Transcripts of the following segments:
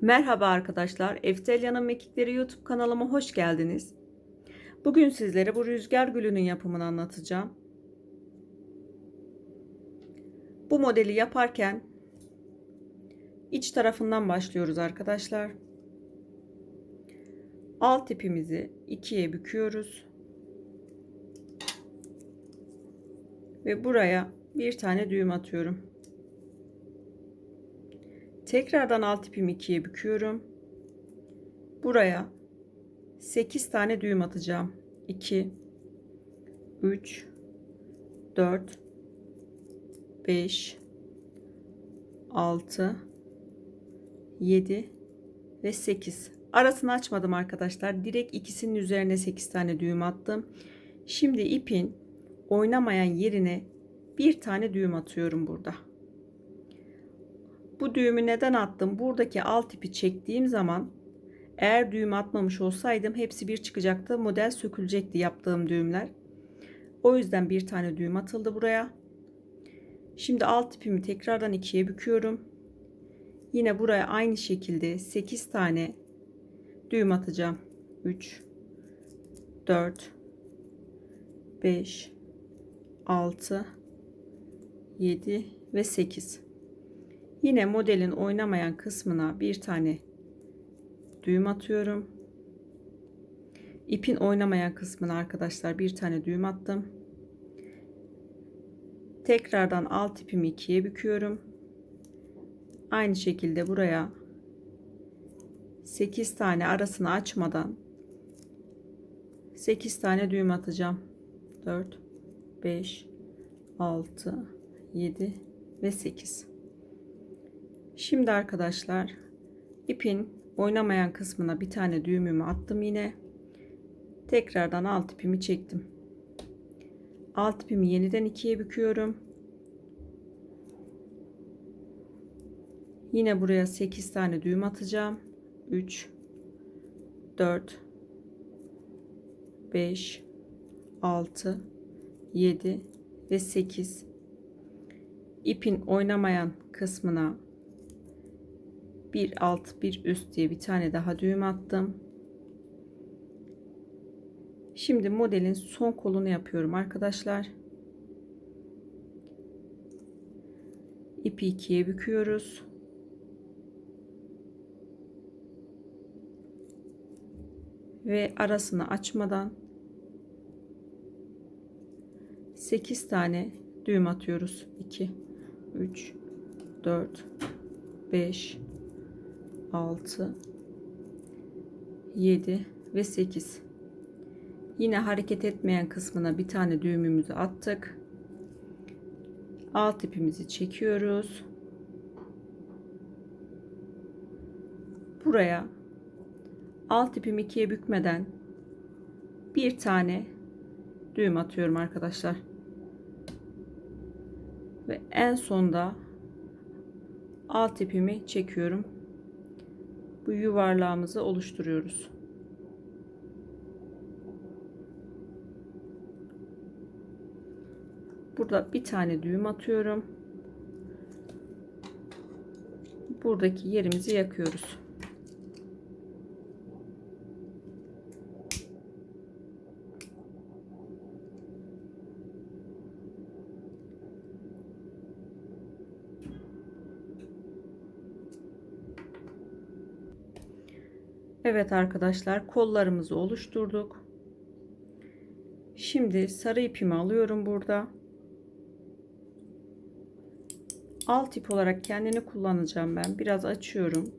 Merhaba arkadaşlar, Eftelya'nın Mekikleri YouTube kanalıma hoş geldiniz. Bugün sizlere bu rüzgar gülünün yapımını anlatacağım. Bu modeli yaparken iç tarafından başlıyoruz arkadaşlar. Alt ipimizi ikiye büküyoruz. Ve buraya bir tane düğüm atıyorum. Tekrardan alt ipimi ikiye büküyorum. Buraya 8 tane düğüm atacağım. 2 3 4 5 6 7 ve 8. Arasını açmadım arkadaşlar. Direkt ikisinin üzerine 8 tane düğüm attım. Şimdi ipin oynamayan yerine bir tane düğüm atıyorum burada. Bu düğümü neden attım? Buradaki alt ipi çektiğim zaman eğer düğüm atmamış olsaydım hepsi bir çıkacaktı. Model sökülecekti yaptığım düğümler. O yüzden bir tane düğüm atıldı buraya. Şimdi alt ipimi tekrardan ikiye büküyorum. Yine buraya aynı şekilde 8 tane düğüm atacağım. 3 4 5 6 7 ve 8 Yine modelin oynamayan kısmına bir tane düğüm atıyorum. İpin oynamayan kısmına arkadaşlar bir tane düğüm attım. Tekrardan alt ipimi ikiye büküyorum. Aynı şekilde buraya 8 tane arasını açmadan 8 tane düğüm atacağım. 4 5 6 7 ve 8 Şimdi arkadaşlar ipin oynamayan kısmına bir tane düğümümü attım yine. Tekrardan alt ipimi çektim. Alt ipimi yeniden ikiye büküyorum. Yine buraya 8 tane düğüm atacağım. 3 4 5 6 7 ve 8 ipin oynamayan kısmına bir alt bir üst diye bir tane daha düğüm attım. Şimdi modelin son kolunu yapıyorum arkadaşlar. İpi ikiye büküyoruz. Ve arasını açmadan 8 tane düğüm atıyoruz. 2 3 4 5 6 7 ve 8 yine hareket etmeyen kısmına bir tane düğümümüzü attık. Alt ipimizi çekiyoruz. Buraya alt ipimi ikiye bükmeden bir tane düğüm atıyorum arkadaşlar. Ve en sonda alt ipimi çekiyorum bu yuvarlağımızı oluşturuyoruz. Burada bir tane düğüm atıyorum. Buradaki yerimizi yakıyoruz. Evet arkadaşlar kollarımızı oluşturduk. Şimdi sarı ipimi alıyorum burada. Alt ip olarak kendini kullanacağım ben. Biraz açıyorum.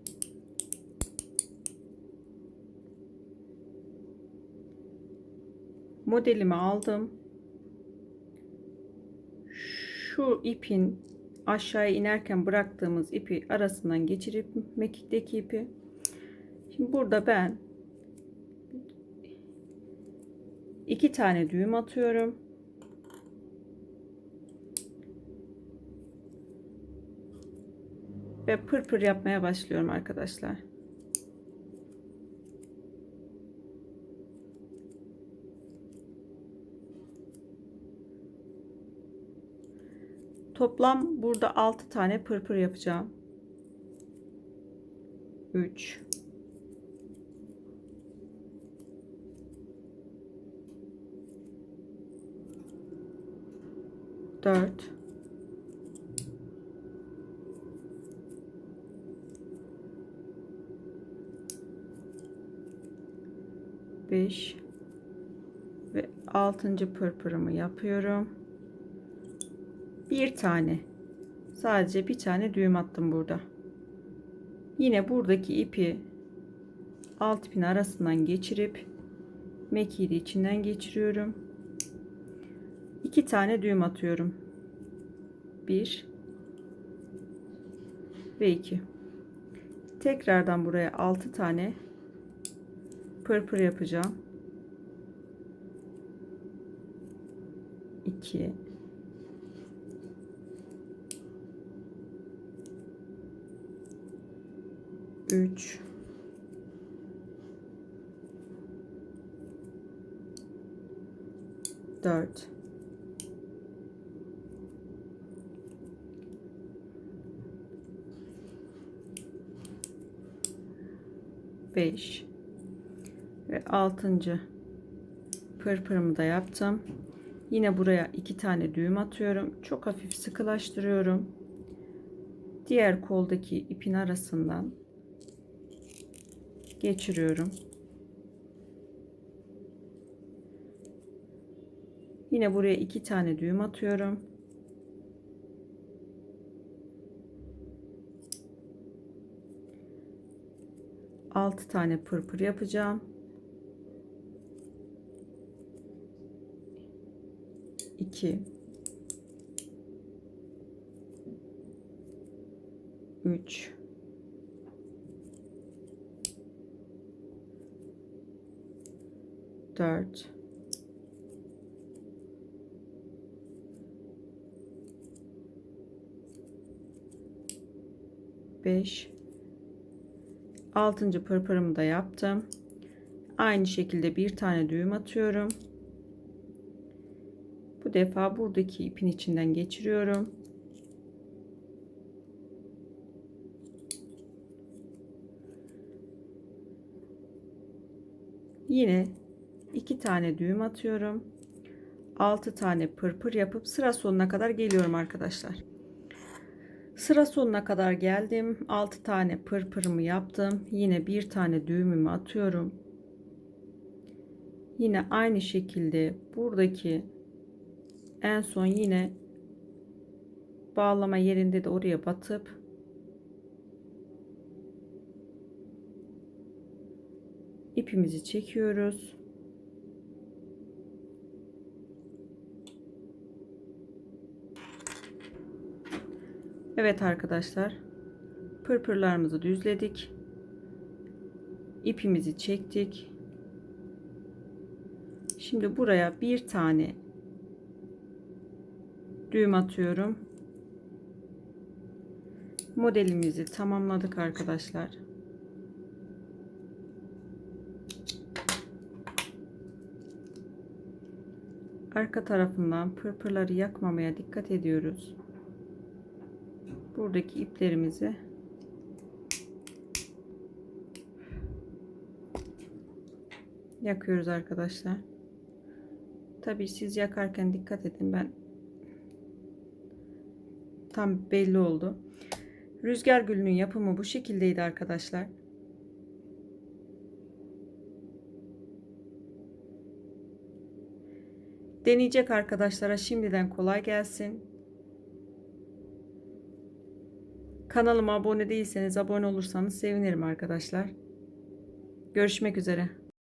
Modelimi aldım. Şu ipin aşağıya inerken bıraktığımız ipi arasından geçirip mekikteki ipi Şimdi burada ben iki tane düğüm atıyorum. Ve pırpır yapmaya başlıyorum arkadaşlar. Toplam burada 6 tane pırpır yapacağım. 3 4 5 ve 6. pırpırımı yapıyorum. Bir tane sadece bir tane düğüm attım burada. Yine buradaki ipi alt ipin arasından geçirip mekiği de içinden geçiriyorum. İki tane düğüm atıyorum. Bir ve iki. Tekrardan buraya altı tane pırpır yapacağım. 2 3 4 5 ve 6. pırpırımı da yaptım. Yine buraya iki tane düğüm atıyorum. Çok hafif sıkılaştırıyorum. Diğer koldaki ipin arasından geçiriyorum. Yine buraya iki tane düğüm atıyorum. Altı tane pırpır yapacağım. 2 3 4 5 6. pırpırımı da yaptım. Aynı şekilde bir tane düğüm atıyorum. Bu defa buradaki ipin içinden geçiriyorum. Yine iki tane düğüm atıyorum. 6 tane pırpır yapıp sıra sonuna kadar geliyorum arkadaşlar. Sıra sonuna kadar geldim. 6 tane pırpırımı yaptım. Yine bir tane düğümümü atıyorum. Yine aynı şekilde buradaki en son yine bağlama yerinde de oraya batıp ipimizi çekiyoruz. Evet arkadaşlar pırpırlarımızı düzledik. ipimizi çektik. Şimdi buraya bir tane düğüm atıyorum. Modelimizi tamamladık arkadaşlar. Arka tarafından pırpırları yakmamaya dikkat ediyoruz. Buradaki iplerimizi yakıyoruz arkadaşlar. Tabii siz yakarken dikkat edin. Ben tam belli oldu. Rüzgar gülünün yapımı bu şekildeydi arkadaşlar. Deneyecek arkadaşlara şimdiden kolay gelsin. Kanalıma abone değilseniz abone olursanız sevinirim arkadaşlar. Görüşmek üzere.